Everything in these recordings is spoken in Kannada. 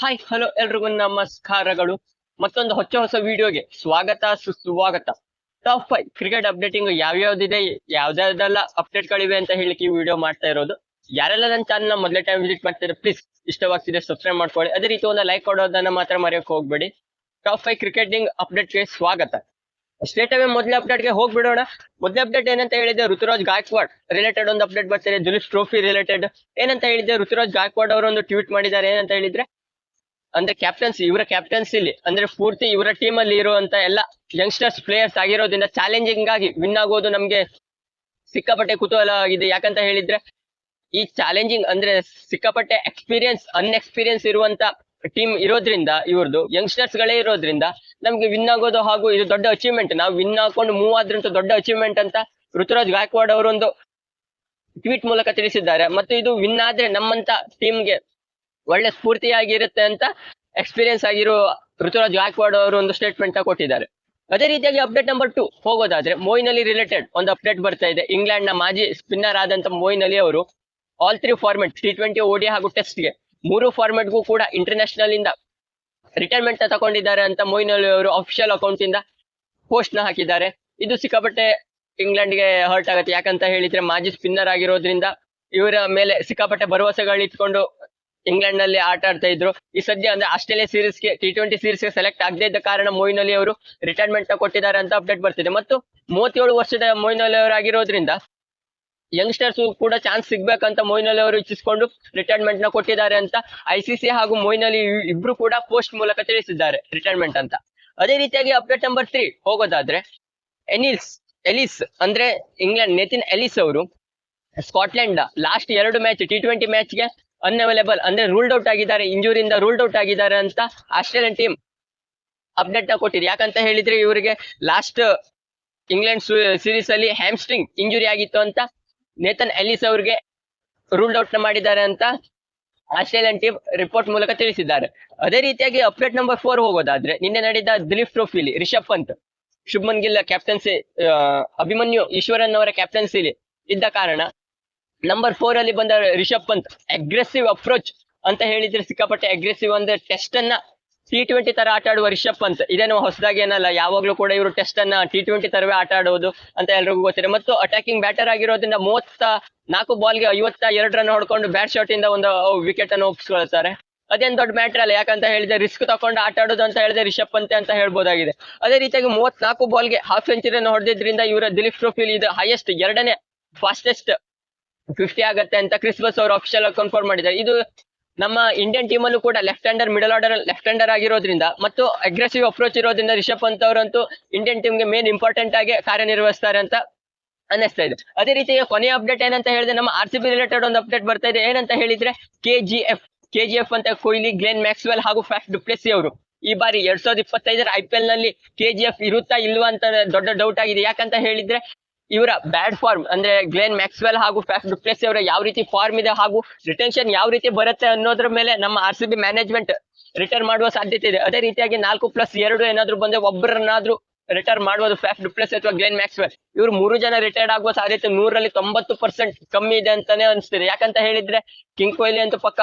ಹಾಯ್ ಹಲೋ ಎಲ್ರಿಗೂ ನಮಸ್ಕಾರಗಳು. ಮತ್ತೊಂದು ಹೊಚ್ಚ ಹೊಸ ವಿಡಿಯೋಗೆ ಸ್ವಾಗತ, ಸುಸ್ವಾಗತ. ಟಾಪ್ ಫೈವ್ ಕ್ರಿಕೆಟ್ ಅಪ್ಡೇಟಿಂಗ್ ಯಾವ್ಯಾವ್ದಿದೆ ಯಾವ್ದಾವ್ದೆಲ್ಲ ಅಪ್ಡೇಟ್ಗಳಿವೆ ಅಂತ ಹೇಳಿ ಈ ವಿಡಿಯೋ ಮಾಡ್ತಾ ಇರೋದು. ಯಾರೆಲ್ಲ ನನ್ನ ಚಾನಲ್ ಮೊದಲೇ ಟೈಮ್ ವಿಸಿಟ್ ಮಾಡ್ತಾರೆ ಪ್ಲೀಸ್ ಇಷ್ಟವಾಗ್ತಿದೆ ಸಬ್ಸ್ಕ್ರೈಬ್ ಮಾಡ್ಕೊಳ್ಳಿ. ಅದೇ ರೀತಿ ಒಂದು ಲೈಕ್ ಕೊಡೋದನ್ನ ಮಾತ್ರ ಮರೆಯೋಕೆ ಹೋಗ್ಬೇಡಿ. ಟಾಪ್ ಫೈವ್ ಕ್ರಿಕೆಟಿಂಗ್ ಅಪ್ಡೇಟ್ಗೆ ಸ್ವಾಗತ. ಸ್ಟೇಟ್ ಅವೇ ಮೊದಲ ಅಪ್ಡೇಟ್ಗೆ ಹೋಗ್ಬಿಡೋಣ. ಮೊದಲ ಅಪ್ಡೇಟ್ ಏನಂತ ಹೇಳಿದೆ ಋತುರಾಜ್ ಗಾಯಕ್ವಾಡ್ ರಿಲೇಟೆಡ್ ಒಂದು ಅಪ್ಡೇಟ್ ಬರ್ತಾರೆ ಜುಲಿಸ್ ಟ್ರೋಫಿ ರಿಲೇಟೆಡ್ ಏನಂತ ಹೇಳಿದ್ರೆ ಋತುರಾಜ್ ಗಾಯಕ್ವಾಡ್ ಅವರು ಒಂದು ಟ್ವೀಟ್ ಮಾಡಿದ್ದಾರೆ ಏನಂತ ಹೇಳಿದ್ರೆ ಅಂದ್ರೆ ಕ್ಯಾಪ್ಟನ್ಸಿ ಇವರ ಕ್ಯಾಪ್ಟನ್ಸಿಲಿ ಅಂದ್ರೆ ಪೂರ್ತಿ ಇವರ ಟೀಮ್ ಅಲ್ಲಿ ಇರುವಂತ ಎಲ್ಲ ಯಂಗ್ಸ್ಟರ್ಸ್ ಪ್ಲೇಯರ್ಸ್ ಆಗಿರೋದ್ರಿಂದ ಚಾಲೆಂಜಿಂಗ್ ಆಗಿ ವಿನ್ ಆಗೋದು ನಮ್ಗೆ ಸಿಕ್ಕಾಪಟ್ಟೆ ಕುತೂಹಲ ಆಗಿದೆ. ಯಾಕಂತ ಹೇಳಿದ್ರೆ ಈ ಚಾಲೆಂಜಿಂಗ್ ಅಂದ್ರೆ ಸಿಕ್ಕಾಪಟ್ಟೆ ಎಕ್ಸ್ಪೀರಿಯನ್ಸ್ ಅನ್ಎಕ್ಸ್ಪೀರಿಯನ್ಸ್ ಇರುವಂತ ಟೀಮ್ ಇರೋದ್ರಿಂದ ಇವ್ರದ್ದು ಯಂಗ್ಸ್ಟರ್ಸ್ ಗಳೇ ಇರೋದ್ರಿಂದ ನಮ್ಗೆ ವಿನ್ ಆಗೋದು ಹಾಗೂ ಇದು ದೊಡ್ಡ ಅಚೀವ್ಮೆಂಟ್ ನಾವು ವಿನ್ ಹಾಕೊಂಡು ಮೂವ್ ಆದ್ರಂತ ದೊಡ್ಡ ಅಚೀವ್ಮೆಂಟ್ ಅಂತ ಋತುರಾಜ್ ಗಾಯಕ್ವಾಡ್ ಅವರೊಂದು ಟ್ವೀಟ್ ಮೂಲಕ ತಿಳಿಸಿದ್ದಾರೆ. ಮತ್ತು ಇದು ವಿನ್ ಆದ್ರೆ ನಮ್ಮಂತ ಟೀಮ್ಗೆ ಒಳ್ಳೆ ಸ್ಫೂರ್ತಿಯಾಗಿರುತ್ತೆ ಅಂತ ಎಕ್ಸ್ಪೀರಿಯನ್ಸ್ ಆಗಿರೋ ಋತುರಾಜ್ ಗಾಯಕ್ವಾಡ್ ಅವರು ಒಂದು ಸ್ಟೇಟ್ಮೆಂಟ್ ಕೊಟ್ಟಿದ್ದಾರೆ. ಅದೇ ರೀತಿಯಾಗಿ ಅಪ್ಡೇಟ್ ನಂಬರ್ ಟು ಹೋಗೋದಾದ್ರೆ ಮೋಯಿನ್ ಅಲಿ ರಿಲೇಟೆಡ್ ಒಂದು ಅಪ್ಡೇಟ್ ಬರ್ತಾ ಇದೆ. ಇಂಗ್ಲೆಂಡ್ನ ಮಾಜಿ ಸ್ಪಿನ್ನರ್ ಆದಂತ ಮೋಯಿನ್ ಅಲಿ ಅವರು all three format T twenty ODI ಹಾಗೂ ಟೆಸ್ಟ್ಗೆ ಮೂರು ಫಾರ್ಮೆಟ್ಗೂ ಕೂಡ ಇಂಟರ್ನ್ಯಾಷನಲ್ ಇಂದ ರಿಟೈರ್ಮೆಂಟ್ ತಗೊಂಡಿದ್ದಾರೆ ಅಂತ ಮೊಯಿನ್ ಅಲಿ ಅವರು ಅಫಿಷಿಯಲ್ ಅಕೌಂಟ್ ಇಂದ ಪೋಸ್ಟ್ನ ಹಾಕಿದ್ದಾರೆ. ಇದು ಸಿಕ್ಕಾಪಟ್ಟೆ ಇಂಗ್ಲೆಂಡ್ಗೆ ಹರ್ಟ್ ಆಗುತ್ತೆ. ಯಾಕಂತ ಹೇಳಿದ್ರೆ ಮಾಜಿ ಸ್ಪಿನ್ನರ್ ಆಗಿರೋದ್ರಿಂದ ಇವರ ಮೇಲೆ ಸಿಕ್ಕಾಪಟ್ಟೆ ಭರವಸೆಗಳು ಇಟ್ಕೊಂಡು ಇಂಗ್ಲೆಂಡ್ನಲ್ಲಿ ಆಟ ಆಡ್ತಾ ಇದ್ರು. ಈ ಸದ್ಯ ಅಂದ್ರೆ ಆಸ್ಟ್ರೇಲಿಯಾ ಸೀರೀಸ್ಗೆ ಟಿ ಟ್ವೆಂಟಿ ಸೀರೀಸ್ಗೆ ಸೆಲೆಕ್ಟ್ ಆಗದೇ ಇದ್ದ ಕಾರಣ ಮೊಯಿನ್ ಅಲಿ ಅವರು ರಿಟೈರ್ಮೆಂಟ್ ಕೊಟ್ಟಿದ್ದಾರೆ ಅಂತ ಅಪ್ಡೇಟ್ ಬರ್ತಿದೆ. ಮತ್ತು ಮೂವತ್ತೇಳು ವರ್ಷದ ಮೊಯಿನ್ ಅಲಿ ಅವರು ಆಗಿರೋದ್ರಿಂದ ಯಂಗ್ಸ್ಟರ್ಸ್ ಕೂಡ ಚಾನ್ಸ್ ಸಿಗ್ಬೇಕಂತ ಮೊಯಿನ್ ಅಲಿ ಅವರು ಇಚ್ಛಿಸಿಕೊಂಡು ರಿಟೈರ್ಮೆಂಟ್ನ ಕೊಟ್ಟಿದ್ದಾರೆ ಅಂತ ಐಸಿಸಿ ಹಾಗೂ ಮೊಯಿನ್ ಅಲಿ ಇಬ್ರು ಕೂಡ ಪೋಸ್ಟ್ ಮೂಲಕ ತಿಳಿಸಿದ್ದಾರೆ ರಿಟೈರ್ಮೆಂಟ್ ಅಂತ. ಅದೇ ರೀತಿಯಾಗಿ ಅಪ್ಡೇಟ್ ನಂಬರ್ ತ್ರೀ ಹೋಗೋದಾದ್ರೆ ಎನಿಲ್ಸ್ ಎಲಿಸ್ ಅಂದ್ರೆ ಇಂಗ್ಲೆಂಡ್ ನೆತಿನ್ ಎಲಿಸ್ ಅವರು ಸ್ಕಾಟ್ಲೆಂಡ್ ಲಾಸ್ಟ್ ಎರಡು ಮ್ಯಾಚ್ ಟಿ ಟ್ವೆಂಟಿ ಮ್ಯಾಚ್ಗೆ ಅನ್ಅವೈಲೇಬಲ್ ಅಂದ್ರೆ ರೂಲ್ಡ್ ಔಟ್ ಆಗಿದ್ದಾರೆ, ಇಂಜುರಿಯಿಂದ ರೂಲ್ಡ್ ಔಟ್ ಆಗಿದ್ದಾರೆ ಅಂತ ಆಸ್ಟ್ರೇಲಿಯನ್ ಟೀಮ್ ಅಪ್ಡೇಟ್ನ ಕೊಟ್ಟಿದೆ. ಯಾಕಂತ ಹೇಳಿದ್ರೆ ಇವರಿಗೆ ಲಾಸ್ಟ್ ಇಂಗ್ಲೆಂಡ್ ಸೀರೀಸ್ ಅಲ್ಲಿ ಹ್ಯಾಮ್ಸ್ಟ್ರಿಂಗ್ ಇಂಜುರಿ ಆಗಿತ್ತು ಅಂತ ನೇತನ್ ಎಲಿಸ್ ಅವ್ರಿಗೆ ರೂಲ್ಡ್ ಔಟ್ನ ಮಾಡಿದ್ದಾರೆ ಅಂತ ಆಸ್ಟ್ರೇಲಿಯನ್ ಟೀಮ್ ರಿಪೋರ್ಟ್ ಮೂಲಕ ತಿಳಿಸಿದ್ದಾರೆ. ಅದೇ ರೀತಿಯಾಗಿ ಅಪ್ಡೇಟ್ ನಂಬರ್ ಫೋರ್ ಹೋಗೋದಾದ್ರೆ, ನಿನ್ನೆ ನಡೆದ ದಿಲೀಪ್ ಟ್ರೋಫಿಲಿ ರಿಷಬ್ ಪಂತ್, ಶುಭ್ಮನ್ ಗಿಲ್ ಕ್ಯಾಪ್ಟನ್ಸಿ ಅಭಿಮನ್ಯು ಈಶ್ವರನ್ ಅವರ ಕ್ಯಾಪ್ಟನ್ಸಿಲಿ ಇದ್ದ ಕಾರಣ ನಂಬರ್ ಫೋರ್ ಅಲ್ಲಿ ಬಂದ ರಿಷಬ್ ಪಂತ್ ಅಗ್ರೆಸಿವ್ ಅಪ್ರೋಚ್ ಅಂತ ಹೇಳಿದ್ರೆ ಸಿಕ್ಕಾಪಟ್ಟೆ ಅಗ್ರೆಸಿವ್ ಅಂದ್ರೆ ಟೆಸ್ಟ್ ಅನ್ನ ಟಿ ಟ್ವೆಂಟಿ ತರ ಆಟ ಆಡುವ ರಿಷಬ್ ಪಂತ್. ಇದೇನು ಹೊಸದಾಗಿ ಏನಲ್ಲ, ಯಾವಾಗ್ಲೂ ಕೂಡ ಇವರು ಟೆಸ್ಟ್ ಅನ್ನ ಟಿ ಟ್ವೆಂಟಿ ತರವೇ ಆಟ ಆಡೋದು ಅಂತ ಎಲ್ರಿಗೂ ಗೊತ್ತಿದೆ. ಮತ್ತು ಅಟ್ಯಾಕಿಂಗ್ ಬ್ಯಾಟರ್ ಆಗಿರೋದ್ರಿಂದ ಮೂವತ್ತ ನಾಲ್ಕು ಬಾಲ್ಗೆ ಐವತ್ತ ಎರಡು ರನ್ ಹೊಡ್ಕೊಂಡು ಬ್ಯಾಟ್ ಶಾಟ್ ಇಂದ ಒಂದು ವಿಕೆಟ್ ಅನ್ನು ಒಪ್ಪಿಸ್ಕೊಳ್ತಾರೆ ಅದೇನ್ ದೊಡ್ಡ ಮ್ಯಾಟರ್ ಅಲ್ಲ, ಯಾಕಂತ ಹೇಳಿದ್ರೆ ರಿಸ್ಕ್ ತಕೊಂಡು ಆಟ ಆಡೋದು ಅಂತ ಹೇಳಿದ್ರೆ ರಿಷಬ್ ಪಂತ್ ಅಂತ ಹೇಳ್ಬೋದಾಗಿದೆ. ಅದೇ ರೀತಿಯಾಗಿ ಮೂವತ್ನಾಲ್ಕು ಬಾಲ್ಗೆ ಹಾಫ್ ಸೆಂಚುರಿಯನ್ನು ಹೊಡೆದಿದ್ರಿಂದ ಇವರ ದಿಲೀಪ್ ಟ್ರೋಫಿಲಿ ಇದು ಹೈಯೆಸ್ಟ್ ಎರಡನೇ ಫಾಸ್ಟೆಸ್ಟ್ ಫಿಫ್ಟಿ ಆಗತ್ತೆ ಅಂತ ಕ್ರಿಸ್ಮಸ್ ಅವರು ಅಫಿಷಿಯಲ್ ಕನ್ಫರ್ಮ್ ಮಾಡಿದ್ದಾರೆ. ಇದು ನಮ್ಮ ಇಂಡಿಯನ್ ಟೀಮ್ ಕೂಡ left hander middle order left hander ಆಗಿರೋದ್ರಿಂದ ಮತ್ತು ಅಗ್ರೆಸಿವ್ ಅಪ್ರೋಚ್ ಇರೋದ್ರಿಂದ ರಿಷಬ್ ಪಂತ್ ಅವರಂತೂ ಇಂಡಿಯನ್ ಟೀಮ್ಗೆ ಮೇನ್ ಇಂಪಾರ್ಟೆಂಟ್ ಆಗಿ ಕಾರ್ಯನಿರ್ವಹಿಸ್ತಾರೆ ಅಂತ ಅನ್ನಿಸ್ತಾ ಇದೆ. ಅದೇ ರೀತಿ ಕೊನೆಯ ಅಪ್ಡೇಟ್ ಏನಂತ ಹೇಳಿದ್ರೆ ನಮ್ಮ ಆರ್ ಸಿ ಬಿ ರಿಲೇಟೆಡ್ ಒಂದು ಅಪ್ಡೇಟ್ ಬರ್ತಾ ಇದೆ. ಏನಂತ ಹೇಳಿದ್ರೆ K G F K G F ಅಂತ ಕೊಹ್ಲಿ, ಗ್ಲೇನ್ ಮ್ಯಾಕ್ಸ್ವೆಲ್ ಹಾಗೂ ಫ್ಯಾಸ್ಟ್ ಡುಪ್ಲೆಸಿ ಅವರು ಈ ಬಾರಿ ಎರಡ್ ಸಾವಿರದ ಇಪ್ಪತ್ತೈದರ ಐ ಪಿ ಎಲ್ನಲ್ಲಿ ಕೆ ಜಿ ಎಫ್ ಇರುತ್ತಾ ಇಲ್ವಾ ಅಂತ ದೊಡ್ಡ ಡೌಟ್ ಆಗಿದೆ. ಯಾಕಂತ ಹೇಳಿದ್ರೆ ಇವರ ಬ್ಯಾಡ್ ಫಾರ್ಮ್ ಅಂದ್ರೆ ಗ್ಲೇನ್ ಮ್ಯಾಕ್ಸ್ವೆಲ್ ಹಾಗೂ ಫ್ಯಾಫ್ ಡುಪ್ಲೆಸ್ ಅವರ ಯಾವ ರೀತಿ ಫಾರ್ಮ್ ಇದೆ ಹಾಗೂ ರಿಟೆನ್ಷನ್ ಯಾವ ರೀತಿ ಬರುತ್ತೆ ಅನ್ನೋದ್ರ ಮೇಲೆ ನಮ್ಮ R C B management return ಮಾಡುವ ಸಾಧ್ಯತೆ ಇದೆ. ಅದೇ ರೀತಿಯಾಗಿ ನಾಲ್ಕು ಪ್ಲಸ್ ಎರಡು ಏನಾದ್ರು ಬಂದ್ರೆ ಒಬ್ಬರನ್ನಾದ್ರೂ ರಿಟೈರ್ ಮಾಡುವುದು ಫ್ಯಾಫ್ ಡುಪ್ಲೆಸ್ ಅಥವಾ ಗ್ಲೇನ್ ಮ್ಯಾಕ್ಸ್ವೆಲ್ ಇವರು ಮೂರು ಜನ ರಿಟೈರ್ಡ್ ಆಗುವ ಸಾಧ್ಯತೆ ನೂರಲ್ಲಿ ತೊಂಬತ್ತು ಪರ್ಸೆಂಟ್ ಕಮ್ಮಿ ಇದೆ ಅಂತಾನೆ ಅನಿಸ್ತಿದೆ. ಯಾಕಂತ ಹೇಳಿದ್ರೆ ಕಿಂಗ್ ಕೊಹ್ಲಿ ಅಂತ ಪಕ್ಕ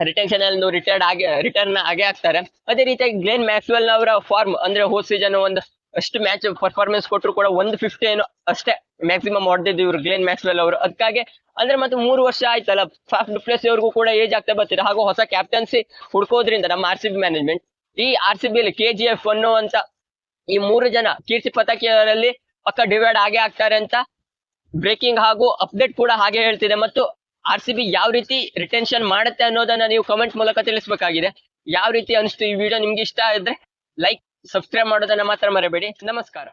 ರಿಟೆನ್ಷನ್ ಅಲ್ಲಿ ರಿಟೈರ್ಡ್ ಆಗಿ ರಿಟರ್ನ್ ಆಗೇ ಆಗ್ತಾರೆ. ಅದೇ ರೀತಿಯಾಗಿ ಗ್ಲೇನ್ ಮ್ಯಾಕ್ಸ್ವೆಲ್ ಅವರ ಫಾರ್ಮ್ ಅಂದ್ರೆ ಹೋದ್ ಸೀಸನ್ ಒಂದು ಅಷ್ಟು ಮ್ಯಾಚ್ ಪರ್ಫಾರ್ಮೆನ್ಸ್ ಕೊಟ್ಟರು ಕೂಡ ಒಂದು ಫಿಫ್ಟಿ ಏನು ಅಷ್ಟೇ ಮ್ಯಾಕ್ಸಿಮಮ್ ಹೊಡೆದಿದ್ದು ಇವರು ಗ್ಲೇನ್ ಮ್ಯಾಕ್ಸ್ವೆಲ್ ಅವರು. ಅದಕ್ಕಾಗಿ ಅಂದ್ರೆ ಮತ್ತೆ ಮೂರು ವರ್ಷ ಆಯ್ತಲ್ಲ ಫಾಫ್ ಡುಪ್ಲೆಸ್ ಅವ್ರಿಗೂ ಕೂಡ ಏಜ್ ಆಗ್ತಾ ಬರ್ತಿದೆ. ಹಾಗೂ ಹೊಸ ಕ್ಯಾಪ್ಟನ್ಸಿ ಹುಡ್ಕೋದ್ರಿಂದ ನಮ್ಮ ಆರ್ ಸಿ ಬಿ ಮ್ಯಾನೇಜ್ಮೆಂಟ್ ಈ R C B K G F ಅನ್ನುವಂತ ಈ ಮೂರು ಜನ ಕೀರ್ತಿ ಪತಾಕಿಯವರಲ್ಲಿ ಪಕ್ಕ ಡಿವೈಡ್ ಆಗೇ ಆಗ್ತಾರೆ ಅಂತ ಬ್ರೇಕಿಂಗ್ ಹಾಗೂ ಅಪ್ಡೇಟ್ ಕೂಡ ಹಾಗೆ ಹೇಳ್ತಿದೆ. ಮತ್ತು ಆರ್ ಸಿ ಬಿ ಯಾವ ರೀತಿ ರಿಟೆನ್ಷನ್ ಮಾಡುತ್ತೆ ಅನ್ನೋದನ್ನ ನೀವು ಕಮೆಂಟ್ ಮೂಲಕ ತಿಳಿಸಬೇಕಾಗಿದೆ. ಯಾವ ರೀತಿ ಅನಿಸ್ತು ಈ ವಿಡಿಯೋ ನಿಮ್ಗೆ ಇಷ್ಟ ಇದ್ರೆ ಲೈಕ್ ಸಬ್ಸ್ಕ್ರೈಬ್ ಮಾಡೋದನ್ನ ಮಾತ್ರ ಮರಿಬೇಡಿ. ನಮಸ್ಕಾರ.